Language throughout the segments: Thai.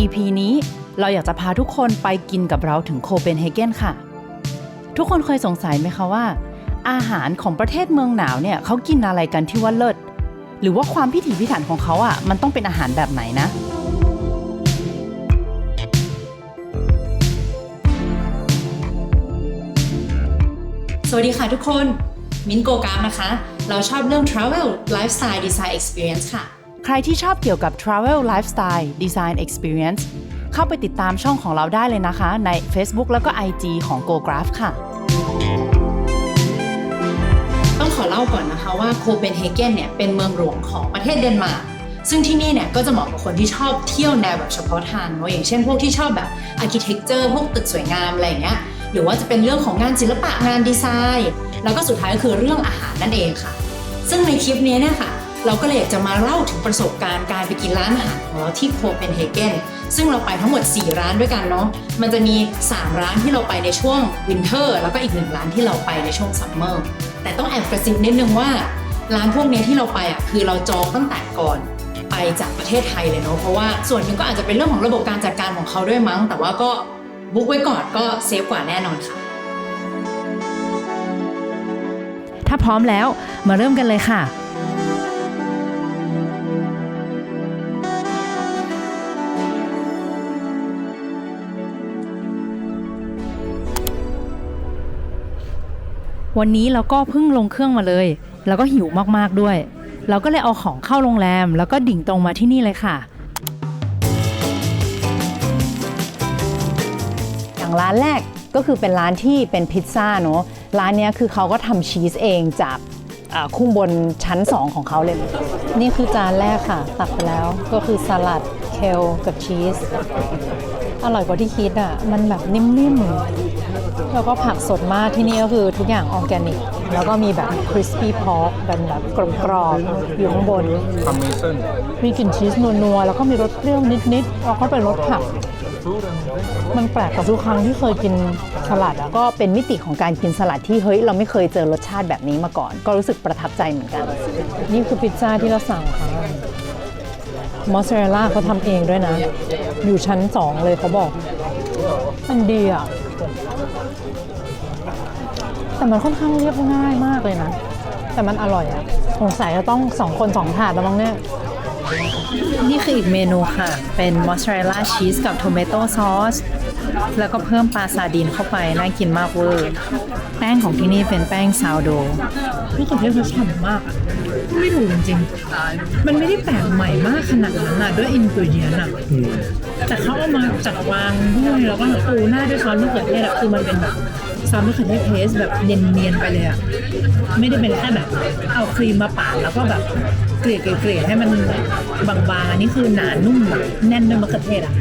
EP นี้ เราอยากจะพาทุกคนไปกินกับเราถึงโคเปนเฮเกนค่ะ ทุกคนเคยสงสัยไหมคะว่า อาหารของประเทศเมืองหนาวเนี่ยเขากินอะไรกันที่ว่าเลิศหรือว่าความพิถีพิถันของเขาอะมันต้องเป็นอาหารแบบไหนนะสวัสดีค่ะทุกคน มินโกกรามนะคะ เราชอบเรื่อง Travel Lifestyle Design Experience ค่ะ ใครที่ชอบเกี่ยวกับ Travel Lifestyle Design Experience เข้าไปติดตามช่องของเราได้เลยนะคะ ใน Facebook แล้วก็ IG ของ GoGraph ค่ะ ต้องขอเล่าก่อนนะคะว่าโคเปนเฮเกนเนี่ยเป็นเมืองหลวงของประเทศเดนมาร์กซึ่งที่นี่เนี่ยก็จะเหมาะกับคนที่ชอบเที่ยวแนวแบบเฉพาะทางเนอะอย่างเช่นพวกที่ชอบแบบอาร์เคเต็กเจอร์พวกตึกสวยงามอะไรอย่างเงี้ยหรือว่าจะเป็นเรื่องของงานศิลปะงานดีไซน์ แล้วก็สุดท้ายก็คือเรื่องอาหารนั่นเองค่ะ ซึ่งในคลิปนี้เนี่ยค่ะ เราก็เลยอยากจะมาเล่าถึงประสบการณ์การไปกินร้านอาหารของเราที่โคเปนเฮเกนซึ่งเราไปทั้งหมด 4 ร้านด้วยกันเนาะมันจะมี 3 ร้านที่เราไปในช่วงวินเทอร์แล้วก็อีกหนึ่งร้านที่เราไปในช่วงซัมเมอร์แต่ต้องแอบกระซิบนิดนึงว่าร้านพวกนี้ที่เราไปอะคือเราจองตั้งแต่ก่อนไปจากประเทศไทยเลยเนาะเพราะว่าส่วนหนึ่งก็อาจจะเป็นเรื่องของระบบการจัดการของเขาด้วยมั้ง แต่ว่าก็บุ๊กไว้ก่อนก็เซฟกว่าแน่นอนค่ะ ถ้าพร้อมแล้วมาเริ่มกันเลยค่ะ วันนี้เราก็เพิ่งลงเครื่องมาเลย แล้วก็หิวมากๆด้วย เราก็เลยเอาของเข้าโรงแรม แล้วก็ดิ่งตรงมาที่นี่เลยค่ะ อย่างร้านแรกก็คือเป็นร้านที่เป็นพิซซ่าเนอะร้านเนี้ยคือเขาก็ทำชีสเองจากอ่าคุ้งบนชั้น 2 ของเขาเลย นี่คือจานแรกค่ะ ตักไปแล้วก็คือสลัดเคลกับชีส อร่อยกว่าที่คิดอะ มันแบบนิ่มๆ แล้วก็ผักสดมากที่นี่ก็คือทุกอย่างออร์แกนิก แล้วก็มีแบบคริสปี้พอกเป็นแบบกรอบๆอยู่ข้างบน Amazing. มีกลิ่นชีสนัวๆ แล้วก็มีรสเปรี้ยวนิดๆ แล้วก็เป็นรสผัก มันแปลกกว่าทุกครั้งที่เคยกินสลัดอะก็เป็นมิติของการกินสลัดที่เฮ้ย เราไม่เคยเจอรสชาติแบบนี้มาก่อน ก็รู้สึกประทับใจเหมือนกัน นี่คือพิซซ่าที่เราสั่งค่ะ มอสซาเรลล่าเขาทำเองด้วยนะ อยู่ชั้นสองเลยเขาบอก มันดีอะ แต่มันค่อนข้างเรียบง่ายมากเลยนะ แต่มันอร่อยอะ สงสัยจะต้องสองคนสองถาดแล้วมั้งเนี่ย นี่คืออีกเมนูค่ะ เป็นมอสซาเรลล่าชีสกับโทเมโต้ซอส แล้วก็เพิ่มปลาซาดีนเข้าไป น่ากินมากเวอร์ แป้งของที่นี่เป็นแป้งซาวโดรู้สึกว่าฉ่ำมากอะไม่ถูกจริงๆมันไม่ได้แปลกใหม่มากขนาดนั้นนะด้วยอินกริเดียนอะแต่เขาเอามาจัดวางด้วยแล้วก็ปูหน้าด้วยซอสมะเขือเทศอะคือมันเป็นแบบซอสมะเขือเทศเพสแบบเนียนๆไปเลยอะไม่ได้เป็นแค่แบบ เอาครีมมาปาดแล้วก็แบบเกลี่ยเกลี่ยๆให้มันบางๆ อันนี้คือหนานุ่มแบบแน่นด้วยมะเขือเทศอะ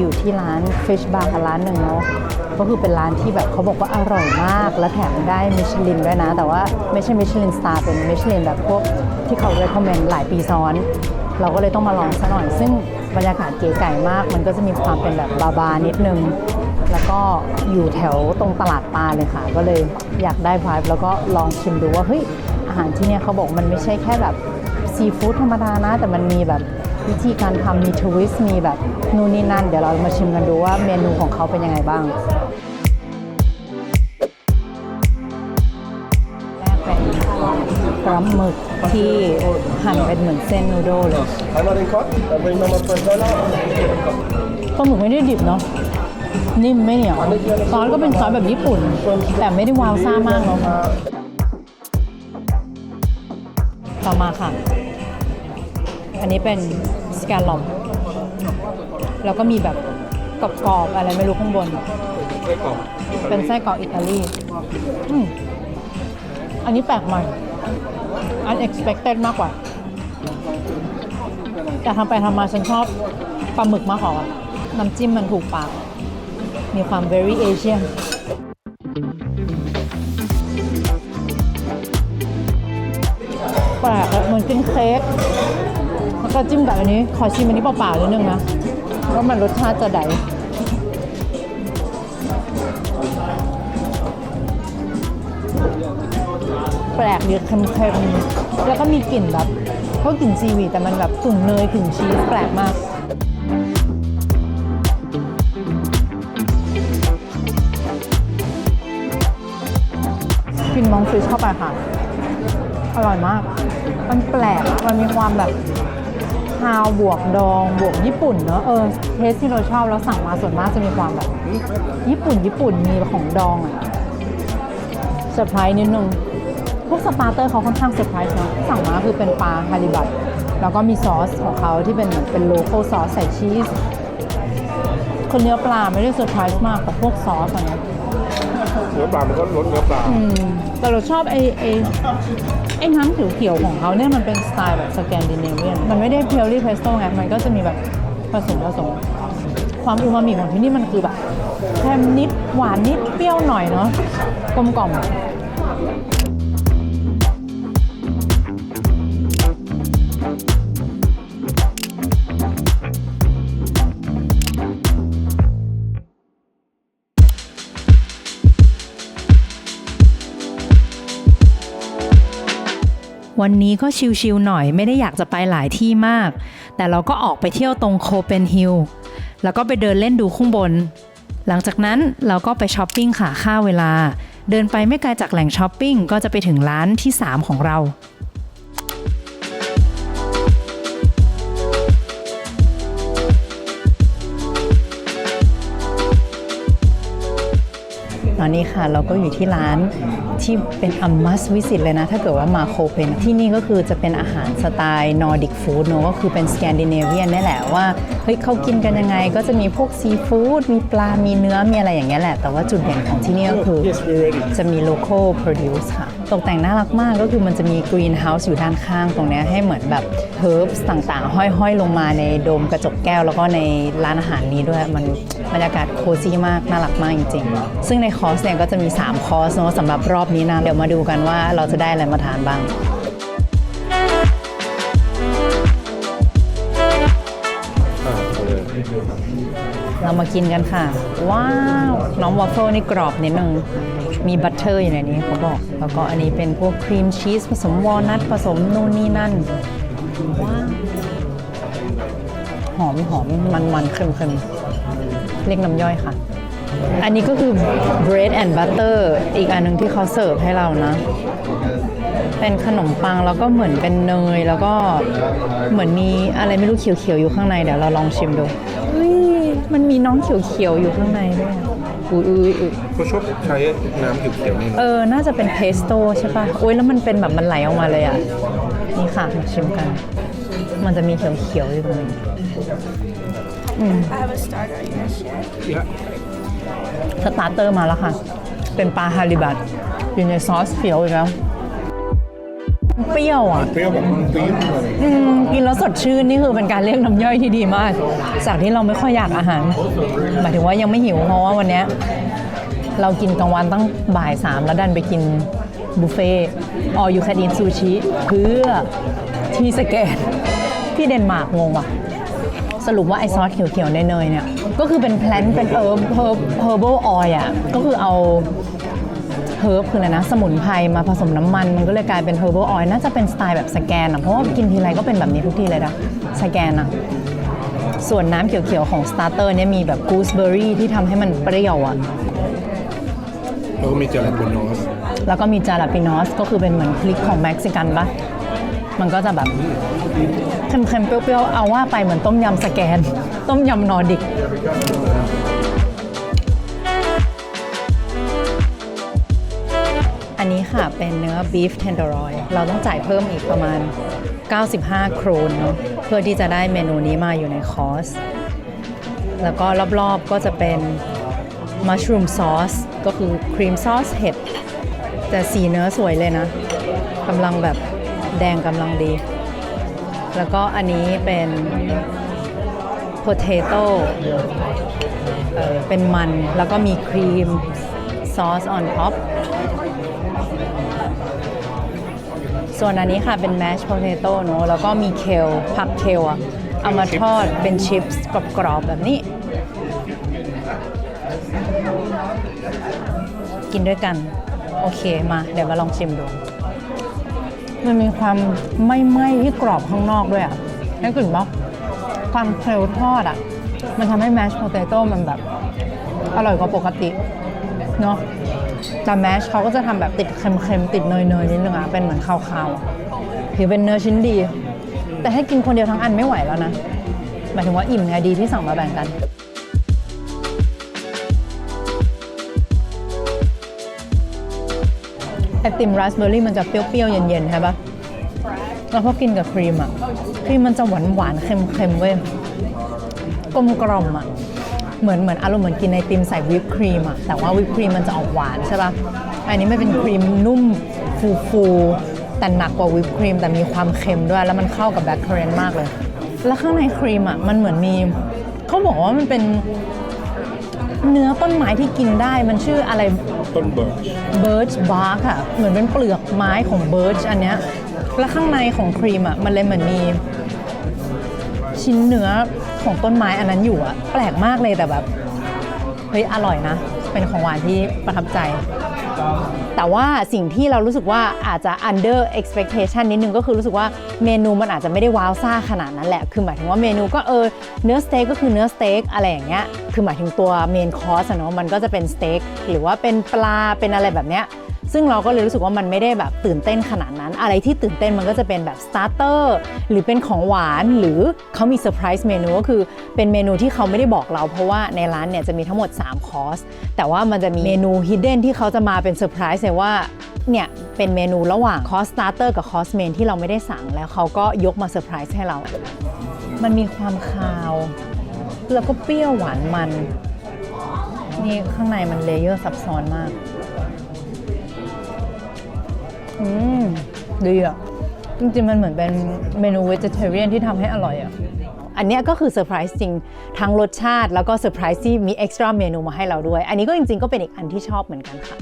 อยู่ที่ร้าน Fish Bar ร้านหนึ่งเนาะก็คือเป็นร้านที่แบบเขาบอกว่าอร่อยมาก และแถมได้มิชลินด้วยนะ แต่ว่าไม่ใช่มิชลินสตาร์เป็นมิชลินแบบพวกที่เขา recommend หลายปีซ้อน เราก็เลยต้องมาลองซะหน่อย ซึ่งบรรยากาศเก๋ไก่มาก มันก็จะมีความเป็นแบบบาบานิดนึง แล้วก็อยู่แถวตรงตลาดปลาเลยค่ะ ก็เลยอยากได้พายแล้วก็ลองชิมดูว่าเฮ้ยอาหารที่เนี่ยเขาบอกมันไม่ใช่แค่แบบซีฟู้ดธรรมดานะ แต่มันมีแบบ วิธีการทำมีทวิสต์มีแบบนู่นนี่นั่น เดี๋ยวเรามาชิมกันดูว่าเมนูของเขาเป็นยังไงบ้าง แรกเป็นปลาหมึกที่หั่นเป็นเหมือนเส้นนูโดเลย Einmal den Kopf, dann bringen wir mal 12 Dollar. ปลาหมึกไม่ได้ดิบเนาะนิ่มไม่เหนียวซอสก็เป็นซอสแบบญี่ปุ่น แต่ไม่ได้วาวซ่ามากเนาะต่อมาค่ะ อันนี้เป็นสแกลลอมแล้วก็มีแบบกรอบๆอะไรไม่รู้ข้างบนเป็นไส้กรอกอิตาลีอืมอันนี้แปลกใหม่ unexpected มากกว่า แต่ทำไปทำมาฉันชอบปลาหมึกมากกว่า น้ำจิ้มมันถูกปาก มีความ very Asian แปลกอะเหมือนกินเค้กแล้ว ก็จิ้มกับอันนี้ ขอชิมอันนี้เปล่าๆนิดนึงนะว่ามันรสชาติจะไดแปลกดีเค็มๆ แล้วก็มีกลิ่นแบบก็กลิ่นซีวีแต่มันแบบกึ่งเนยกึ่งชีสแปลกมากกินมองฟิชเข้าไปค่ะ อร่อยมาก มันแปลก มันมีความแบบาวบวกดองบวกญี่ปุ่นเนอะเออเทสที่เราชอบแล้วสั่งมาส่วนมากจะมีความแบบญี่ปุ่นญี่ปุ่นมีของดองอะเซอร์ไพรส์นิดนึงพวกสตาร์เตอร์เขาค่อนข้างเซอร์ไพรส์เนอะสั่งมาคือเป็นปลาฮาริบัตแล้วก็มีซอสของเขาที่เป็นเหมือนเป็นโลโก้ซอสใส่ชีสคนเนื้อปลาไม่ได้เซอร์ไพรส์มากกับพวกซอสอะไรเงี้ยเนื้อปลามันก็ลดเนื้อปลาอืมแต่เราชอบไอ้ไอ้ไอ้น้ำเขียวๆของเขาเนี่ยมันเป็นสไตล์แบบสแกนดิเนเวียน มันไม่ได้เพียวรี่เพสโต้ไง มันก็จะมีแบบผสมผสม ความอูมามิของที่นี่มันคือแบบเค็มนิดหวานนิดเปรี้ยวหน่อยเนาะกลมกล่อม วันนี้ก็ชิลๆหน่อยไม่ได้อยากจะไปหลายที่มาก แต่เราก็ออกไปเที่ยวตรงโคเปนฮิลแล้วก็ไปเดินเล่นดูข้างบน หลังจากนั้นเราก็ไปช้อปปิ้งค่ะค่าเวลา เดินไปไม่ไกลจากแหล่งช้อปปิ้งก็จะไปถึงร้านที่ 3 ของเรา อนนี้ค่ะเราก็อยู่ที่ร้านที่เป็นอัมมัสวิสิตเลยนะ ถ้าเกิดว่ามาโคเปนที่นี่ก็คือจะเป็นอาหารสไตล์นอร์ดิกฟู้ดเนอะก็คือเป็นสแกนดิเนเวียนนี่แหละว่าเฮ้ยเขากินกันยังไง ก็จะมีพวกซีฟู้ดมีปลา มีเนื้อมีอะไรอย่างเงี้ยแหละ แต่ว่าจุดเด่นของที่นี่ก็คือ Yes we're ready จะมี local produce ค่ะ ตกแต่งน่ารักมากก็คือมันจะมี greenhouse อยู่ด้านข้างตรงนี้ให้เหมือนแบบ herbs ต่างๆ ห้อยๆ ลงมาในโดมกระจกแก้ว แล้วก็ในร้านอาหารนี้ด้วย มันบรรยากาศโคซี่มาก น่ารักมากจริงๆ ซึ่งในคอร์สเนี่ยก็จะมี 3 คอร์สเนอะสำหรับรอบนี้นะเดี๋ยวมาดูกันว่าเราจะได้อะไรมาทานบ้างเอาเลยเรามากินกันค่ะ ว้าว น้องวอฟเฟิลนี่กรอบนิดนึง มีบัตเตอร์อยู่ในนี้เขาบอก แล้วก็อันนี้เป็นพวกครีมชีสผสมวอลนัทผสมนู่นนี่นั่นว้าวหอมหอมมันมันเค็มเค็มเรียกน้ำย่อยค่ะ อันนี้ก็คือ bread and butter อีกอันหนึงที่เขาเสิร์ฟให้เรานะ เป็นขนมปังแล้วก็เหมือนเป็นเนย แล้วก็เหมือนมีอะไรไม่รู้เขียวๆอยู่ข้างใน เดี๋ยวเราลองชิมดูเฮ้ยมันมีน้องเขียวๆอยู่ข้างในด้วย อะอุ้ยอุ้ยอุ้ยเขาชอบใช้น้ำเขียวๆนี่เอนะอน่าจะเป็นเพสโต้ใช่ปะอุ้ยแล้วมันเป็นแบบมันไหลออกมาเลยอะ นี่ค่ะมาชิมกัน มันจะมีเขียวๆอยู่ตรงนี้ I have a starter. Are you gonna share? เยอะสตาร์เตอร์มาแล้วค่ะ เป็นปลาฮาริบัตอยู่ในซอสเขียวอีกแล้ว เปรี้ยวอะ เปรี้ยวแบบมันปี๊ดเลยอืมกินแล้วสดชื่นนี่คือเป็นการเรียกน้ำย่อยที่ดีมาก จากที่เราไม่ค่อยอยากอาหาร หมายถึงว่ายังไม่หิวเพราะว่าวันเนี้ยเรากินกลางวันตั้งบ่ายสามแล้วดันไปกินบุฟเฟ่ออยูคาดินซูชิเพื่อที่สแกนที่เดนมาร์กงงว่ะ สรุปว่าไอซอสเขียวๆเนยๆเนี่ย ก็คือเป็นแพลนเป็นเอิร์บเฮิร์บเฮอร์บออยอะ ก็คือเอา เฮิร์บคืออะไรนะ สมุนไพรมาผสมน้ำมัน มันก็เลยกลายเป็นเฮอร์ a บออยน่าจะเป็นสไตล์แบบสแกนอะเพราะว่ากินทีไรก็เป็นแบบนี้ทุกทีเลยนะสแกนอะส่วนน้ำเขียวๆของสตาร์เตอร์เนี่ยมีแบบกูสเบอร์รี่ที่ทำให้มันเปรี้ยวอะแล้วก็มีเจลาตินอสแล้วก็มีจาราปินอสก็คือเป็นเหมือนพริกของเม็กซิกันปะมันก็จะแบบเค็มๆเปรี้ยวๆเอาว่าไปเหมือนต้มยำสแกน ต้มยำนอร์ดิก อันนี้ค่ะเป็นเนื้อ beef tenderloin เราต้องจ่ายเพิ่มอีกประมาณ 95 โครนเนาะเพื่อที่จะได้เมนูนี้มาอยู่ในคอร์ส แล้วก็รอบๆก็จะเป็น mushroom sauce ก็คือครีมซอสเห็ด แต่สีเนื้อสวยเลยนะกำลังแบบแดงกำลังดี แล้วก็อันนี้เป็น potato เออเป็นมันแล้วก็มีครีม ซอส on top ส่วนอันนี้ค่ะเป็น mashed potato เนอะแล้วก็มีเคลผักเคลอะเอามาทอดเป็นชิปส์กรอบๆแบบนี้ กินด้วยกัน โอเคมา เดี๋ยวมาลองชิมดู มันมีความไม่ไหม้ที่กรอบข้างนอกด้วยอะได้กลิ่นปะความเคลทอดอะมันทำให้แมชโพเตโต้มันแบบ อร่อยกว่าปกติ เนาะแต่แมชเขาก็จะทำแบบติดเค็มๆ ติดเนยๆนิดนึงอะเป็นเหมือนคาวๆอะถือเป็นเนื้อชิ้นดี แต่ให้กินคนเดียวทั้งอันไม่ไหวแล้วนะ หมายถึงว่าอิ่มไงดีที่สั่งมาแบ่งกันไอติมราสเบอร์รี่มันจะเปรี้ยวๆ เย็นๆ ใช่ปะแล้วพอกินกับครีมอะครีมมันจะหวานหวานๆ เค็มๆ เว้ย กลมกล่อมอะ เหมือนเหมือนอารมณ์เหมือนกินไอติมใส่วิปครีมอะแต่ว่าวิปครีมมันจะออกหวานใช่ปะอันนี้ไม่เป็นครีมนุ่มฟูๆแต่หนักกว่าวิปครีมแต่มีความเค็มด้วย แล้วมันเข้ากับแบล็คเคอร์เรนต์มากเลย แล้วข้างในครีมอะมันเหมือนมีเขาบอกว่ามันเป็นเนื้อต้นไม้ที่กินได้มันชื่ออะไรต้นเบิร์ชเบิร์ชบาร์กอะเหมือนเป็นเปลือกไม้ของเบิร์ชอันเนี้ยแล้วข้างในของครีมอะมันเลยเหมือนมีชิ้นเนื้อ ของต้นไม้อันนั้นอยู่อะแปลกมากเลยแต่แบบเฮ้ยอร่อยนะ เป็นของหวานที่ประทับใจ แต่ว่าสิ่งที่เรารู้สึกว่าอาจจะ under expectation นิดนึงก็คือรู้สึกว่าเมนูมันอาจจะไม่ได้ว้าวซ่าขนาดนั้นแหละ คือหมายถึงว่าเมนูก็เออเนื้อสเต็กก็คือเนื้อสเต็กอะไรอย่างเงี้ย คือหมายถึงตัวเมนคอร์สเนาะมันก็จะเป็นสเต็กหรือว่าเป็นปลาเป็นอะไรแบบเนี้ย ซึ่งเราก็เลยรู้สึกว่ามันไม่ได้แบบตื่นเต้นขนาดนั้น อะไรที่ตื่นเต้นมันก็จะเป็นแบบสตาร์เตอร์หรือเป็นของหวานหรือเขามีเซอร์ไพรส์เมนูก็คือเป็นเมนูที่เขาไม่ได้บอกเรา เพราะว่าในร้านเนี่ยจะมีทั้งหมด 3 คอร์ส แต่ว่ามันจะมีเมนูฮิดเด้นที่เขาจะมาเป็นเซอร์ไพรส์เลยว่าเนี่ยเป็นเมนูระหว่างคอร์สสตาร์เตอร์กับคอร์สเมนที่เราไม่ได้สั่งแล้วเขาก็ยกมาเซอร์ไพรส์ให้เรา มันมีความคาว แล้วก็เปรี้ยวหวานมัน นี่ข้างในมันเลเยอร์ซับซ้อนมาก อืม ดีอะ จริงๆ มันเหมือนเป็นเมนูเวจ e เ a เรียนที่ทำให้อร่อยอะ อันเนี้ยก็คือเซอร์ไพรส์จริง ทั้งรสชาติแล้วก็เซอร์ไพรส์ที่มีเอ็กซ์ตร้าเมนูมาให้เราด้วย อันนี้ก็จริงๆ ก็เป็นอีกอันที่ชอบเหมือนกันค่ะ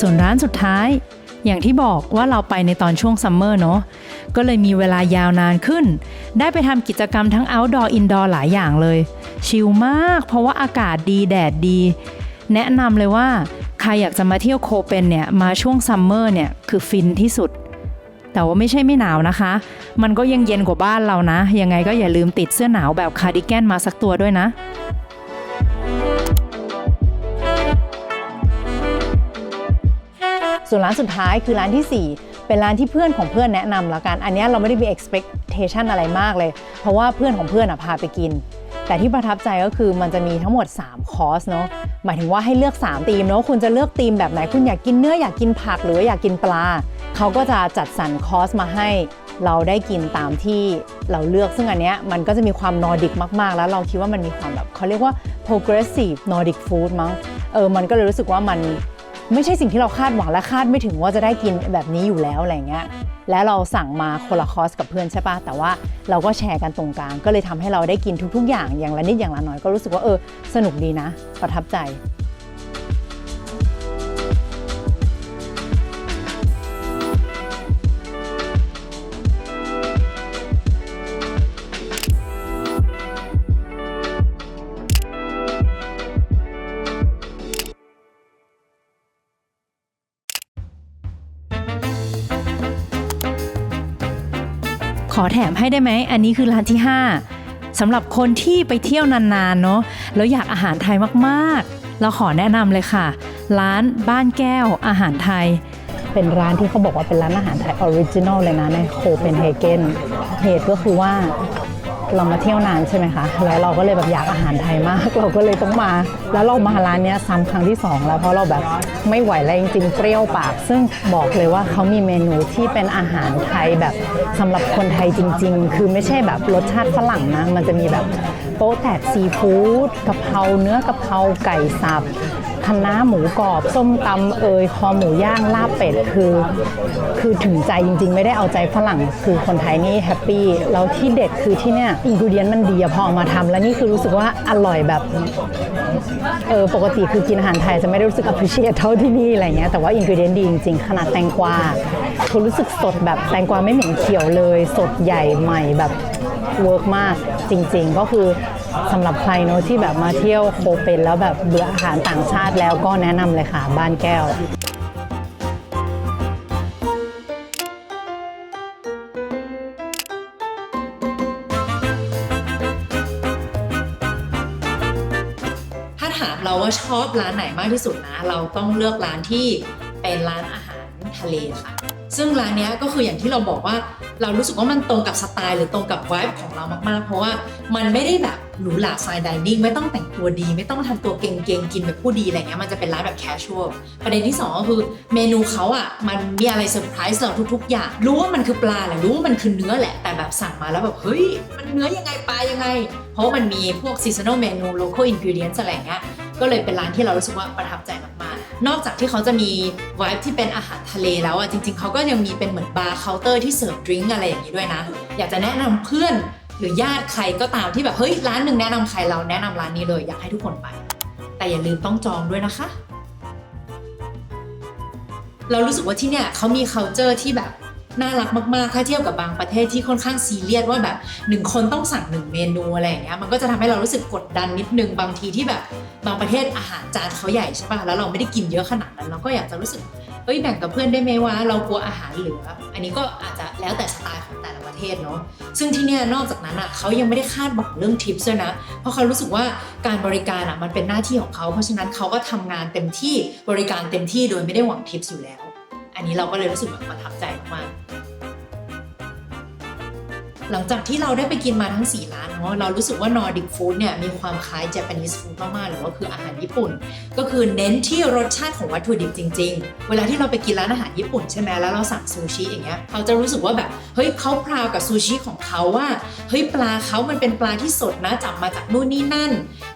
ส่วนร้านสุดท้าย อย่างที่บอกว่าเราไปในตอนช่วงซัมเมอร์เนาะก็เลยมีเวลายาวนานขึ้น ได้ไปทำกิจกรรมทั้ง outdoor indoor หลายอย่างเลย ชิลมาก เพราะว่าอากาศดีแดดดี แนะนำเลยว่า ใครอยากจะมาเที่ยวโคเปนเนี่ย มาช่วงซัมเมอร์เนี่ย คือฟินที่สุด แต่ว่าไม่ใช่ไม่หนาวนะคะ มันก็ยังเย็นกว่าบ้านเรานะ ยังไงก็อย่าลืมติดเสื้อหนาวแบบคาร์ดิแกนมาสักตัวด้วยนะ ส่วนร้านสุดท้ายคือร้านทีสี่ 4 เป็นร้านที่เพื่อนของเพื่อนแนะนำละกัน อันนี้เราไม่ได้มี expectation อะไรมากเลย เพราะว่าเพื่อนของเพื่อนอะพาไปกิน แต่ที่ประทับใจก็คือมันจะมีทั้งหมด 3 คอร์สเนาะ หมายถึงว่าให้เลือก 3 ธีมเนาะ คุณจะเลือกธีมแบบไหน คุณอยากกินเนื้อ อยากกินผัก หรืออยากกินปลา เขาก็จะจัดสรรคอร์สมาให้เราได้กินตามที่เราเลือกซึ่งอันเนี้ยมันก็จะมีความนอร์ดิกมากๆ แล้วเราคิดว่ามันมีความแบบเขาเรียกว่า progressive Nordic food มั้งเออมันก็เลยรู้สึกว่ามัน ไม่ใช่สิ่งที่เราคาดหวังและคาดไม่ถึงว่าจะได้กินแบบนี้อยู่แล้วอะไรเงี้ยและเราสั่งมาคนละคอสกับเพื่อนใช่ปะแต่ว่าเราก็แชร์กันตรงกลางก็เลยทำให้เราได้กินทุก ๆ อย่างอย่างละนิดอย่างละหน่อยก็รู้สึกว่าเออสนุกดีนะ ประทับใจ อแถมให้ได้ไหม อันนี้คือร้านที่ 5สำหรับคนที่ไปเที่ยวนานๆเนาะแล้วอยากอาหารไทยมากๆ เราขอแนะนำเลยค่ะ ร้านบ้านแก้วอาหารไทย เป็นร้านที่เขาบอกว่าเป็นร้านอาหารไทยออริจินอลเลยนะในโคเปนเฮเกนเหตุก็คือว่า เรามาเที่ยวนานใช่ไหมคะ แล้วเราก็เลยแบบอยากอาหารไทยมาก เราก็เลยต้องมา แล้วเรามาร้านนี้ซ้ำครั้งที่สองแล้วเพราะเราแบบไม่ไหวแล้วจริงๆเปรี้ยวปาก ซึ่งบอกเลยว่าเขามีเมนูที่เป็นอาหารไทยแบบสำหรับคนไทยจริง ๆ คือไม่ใช่แบบรสชาติฝรั่งนะ มันจะมีแบบโป๊ะแตกซีฟู้ดกะเพราเนื้อกะเพราไก่สับ คะน้าหมูกรอบ ส้มตำเอยคอหมูย่างลาบเป็ดคือ คือถึงใจจริง ๆ ไม่ได้เอาใจฝรั่งคือคนไทยนี่แฮปปี้แล้วที่เด็ดคือที่เนี่ยอินกิเดียนมันดีพอเอามาทำแล้วนี่คือรู้สึกว่าอร่อยแบบเออปกติคือกินอาหารไทยจะไม่ได้รู้สึก appreciate เท่าที่นี่อะไรเงี้ยแต่ว่าอินกิเดียนดีจริงๆขนาดแตงกวาคือรู้สึกสดแบบแตงกวาไม่เหม็นเขียวเลย สดใหญ่ใหม่แบบเวิร์กมากจริง ๆ ก็คือ สำหรับใครเนอะที่แบบมาเที่ยวโคเปนแล้วแบบเบื่ออาหารต่างชาติแล้วก็แนะนำเลยค่ะบ้านแก้ว ถ้าถามเราว่าชอบร้านไหนมากที่สุดนะ เราต้องเลือกร้านที่เป็นร้านอาหารทะเลค่ะ ซึ่งร้านนี้ก็คืออย่างที่เราบอกว่า เรารู้สึกว่ามันตรงกับสไตล์หรือตรงกับวายของเรามากๆ เพราะว่ามันไม่ได้แบบหรูหราไฟดิเนิ่งไม่ต้องแต่งตัวดี ไม่ต้องทำตัวเก่งๆกินแบบผู้ดีอะไรเงี้ยมันจะเป็นร้านแบบแคชชวลประเด็นที่สองก็คือเมนูเขาอะมันมีอะไรเซอร์ไพรส์เราทุกๆ อย่าง รู้ว่ามันคือปลาแหละรู้ว่ามันคือเนื้อแหละแต่แบบสั่งมาแล้วแบบเฮ้ยมันเนื้อยังไงปลายังไง เพราะมันมีพวกซีซันอลเมนู local ingredients อะไรเงี้ยก็เลยเป็นร้านที่เรารู้สึกว่าประทับใจมาก นอกจากที่เขาจะมีวายที่เป็นอาหารทะเลแล้วอะจริง ๆเขาก็ยังมีเป็นเหมือนบาร์เคาน์เตอร์ที่เสิร์ฟดริงก์อะไรอย่างนี้ด้วยนะ อยากจะแนะนำเพื่อนหรือญาติใครก็ตามที่แบบเฮ้ยร้านหนึ่งแนะนำใครเราแนะนำร้านนี้เลยอยากให้ทุกคนไป แต่อย่าลืมต้องจองด้วยนะคะ เรารู้สึกว่าที่เนี่ยเขามี culture ที่แบบ น่ารักมากๆ ถ้าเทียบกับบางประเทศที่ค่อนข้างซีเรียสว่าแบบหนึ่งคนต้องสั่งหนึ่งเมนูอะไรอย่างเงี้ยมันก็จะทำให้เรารู้สึกกดดันนิดนึงบางทีที่แบบบางประเทศอาหารจานเขาใหญ่ใช่ป่ะแล้วเราไม่ได้กินเยอะขนาดนั้นเราก็อยากจะรู้สึกเอ้ยแบ่งกับเพื่อนได้ไหมว่าเรากลัวอาหารเหลือ อันนี้ก็อาจจะแล้วแต่สไตล์ของแต่ละประเทศเนาะซึ่งที่เนี่ยนอกจากนั้นอะเขายังไม่ได้คาดหวังเรื่องทิปด้วยนะ เพราะเขารู้สึกว่าการบริการอะมันเป็นหน้าที่ของเขาเพราะฉะนั้นเขาก็ทำงานเต็มที่บริการเต็มที่โดยไม่ได้หวังทิปอยู่แล้ว อันนี้เราก็เลยรู้สึกแบบประทับใจมาก หลังจากที่เราได้ไปกินมาทั้ง 4 ร้านเนาะเรารู้สึกว่า Nordic Food เนี่ยมีความคล้าย Japanese Food มากๆหรือว่าคืออาหารญี่ปุ่น ก็คือเน้นที่รสชาติของวัตถุดิบจริง ๆ เวลาที่เราไปกินร้านอาหารญี่ปุ่นใช่ไหมแล้วเราสั่งซูชิอย่างเงี้ยเราจะรู้สึกว่าแบบเฮ้ยเขาพราวกับซูชิของเขาว่าเฮ้ยปลาเขามันเป็นปลาที่สดนะจับมาจากนู่นนี่นั่น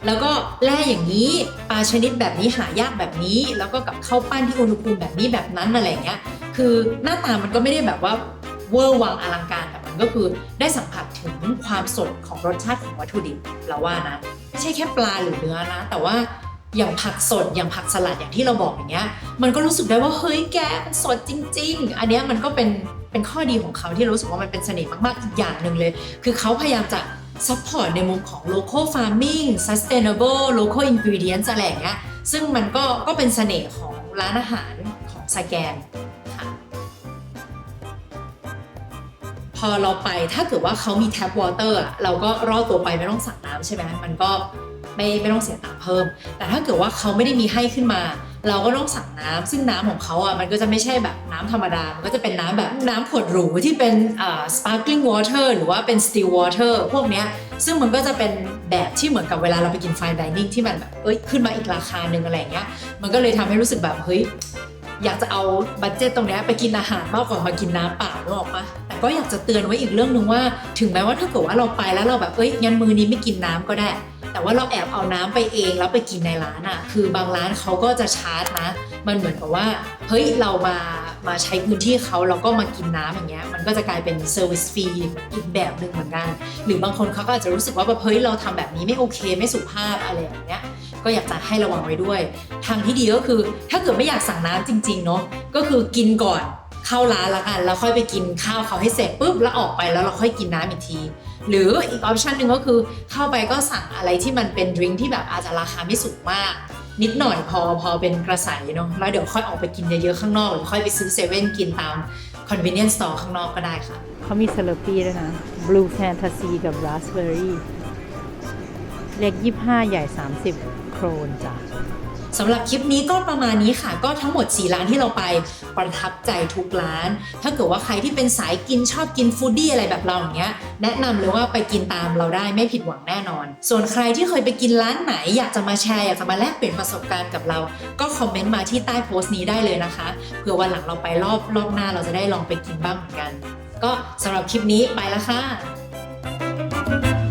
แล้วก็แล่อย่างนี้ปลาชนิดแบบนี้หายากแบบนี้ แล้วก็กับข้าวปั้นที่อุณหภูมิแบบนี้แบบนั้นอะไรเงี้ยคือหน้าตามันก็ไม่ได้แบบว่าเวอร์วังอลังการแต่มัน ก็คือได้สัมผัสถึงความสดของรสชาติของวัตถุดิบเราว่านะ ไม่ใช่แค่ปลาหรือเนื้อนะ แต่ว่าอย่างผักสดอย่างผักสลัดอย่างที่เราบอกอย่างเงี้ย มันก็รู้สึกได้ว่าเฮ้ยแกมันสดจริง ๆ อันเนี้ยมันก็เป็นเป็นข้อดีของเขาที่เรารู้สึกว่ามันเป็นเสน่ห์มากๆอีกอย่างหนึ่งเลย คือเขาพยายามจะซัพพอร์ตในมุมของ local farming sustainable local ingredients อะไรอย่างเงี้ยซึ่งมันก็ก็เป็นเสน่ห์ของร้านอาหารของสแกน พอเราไปถ้าเกิดว่าเขามีแท็บวอเตอร์เราก็รอดตัวไปไม่ต้องสั่งน้ำใช่ไหมมันก็ไม่ไม่ต้องเสียตังค์เพิ่ม แต่ถ้าเกิดว่าเขาไม่ได้มีให้ขึ้นมา เราก็ต้องสั่งน้ำซึ่งน้ำของเขาอะมันก็จะไม่ใช่แบบน้ำธรรมดา มันก็จะเป็นน้ำแบบน้ำขวดหรูที่เป็นอ่า sparkling water หรือว่าเป็น still water พวกเนี้ยซึ่งมันก็จะเป็นแบบที่เหมือนกับเวลาเราไปกิน fine dining ที่มันแบบเอ้ยขึ้นมาอีกราคาหนึ่งอะไรเงี้ยมันก็เลยทำให้รู้สึกแบบเฮ้ย อยากจะเอาบัตเจตตรงนี้ไปกินอาหารมากกว่ามากินน้ำเปล่าหรอกปะแต่ก็อยากจะเตือนไว้อีกเรื่องหนึ่งว่า ถึงแม้ว่าถ้าเกิดว่าเราไปแล้วเราแบบเอ้ยงั้นมือนี้ไม่กินน้ำก็ได้ แต่ว่าเราแอบเอาน้ำไปเองแล้วไปกินในร้านอะ่ะ คือบางร้านเขาก็จะชาร์จนะ มันเหมือนกับว่าเฮ้ยเรามามาใช้พื้นที่เขาเราก็มากินน้ำอย่างเงี้ยมันก็จะกลายเป็นเซอร์วิสฟรีอีกแบบหนึ่งเหมือนกัน หรือบางคนเขาก็อาจจะรู้สึกว่าแบบเฮ้ยเราทำแบบนี้ไม่โอเค ไม่สุภาพอะไรอย่างเงี้ยก็อยากจะให้ระวังไว้ด้วย ทางที่ดีก็คือ ถ้าเกิดไม่อยากสั่งน้ำจริง ๆ เนาะก็คือกินก่อนเข้าร้านละกันแล้วค่อยไปกินข้าวเขาให้เสร็จปุ๊บแล้วออกไปแล้วเราค่อยกินน้ำอีกที หรืออีกออปชันหนึ่งก็คือเข้าไปก็สั่งอะไรที่มันเป็นดริงที่แบบอาจจะราคาไม่สูงมาก นิดหน่อยพอพอเป็นกระใสเนาะแล้วเดี๋ยวค่อยออกไปกินเยอะๆข้างนอก หรือค่อยไปซื้อเซเว่นกินตาม convenience store ข้างนอกก็ได้ค่ะ เขามีเซเลปี้ด้วยนะ Blue Fantasy กับ Raspberry เล็ก 25 ใหญ่ 30 โครนจ้ะ สำหรับคลิปนี้ก็ประมาณนี้ค่ะ ก็ทั้งหมด 4 ร้านที่เราไปประทับใจทุกร้าน ถ้าเกิดว่าใครที่เป็นสายกินชอบกินฟู้ดดี้อะไรแบบเราอย่างเงี้ยแนะนำเลยว่าไปกินตามเราได้ไม่ผิดหวังแน่นอน ส่วนใครที่เคยไปกินร้านไหนอยากจะมาแชร์อยากจะมาแลกเปลี่ยนประสบการณ์กับเรา ก็คอมเมนต์มาที่ใต้โพสต์นี้ได้เลยนะคะเผื่อวันหลังเราไปรอบรอบหน้าเราจะได้ลองไปกินบ้างเหมือนกัน ก็สำหรับคลิปนี้ไปแล้วค่ะ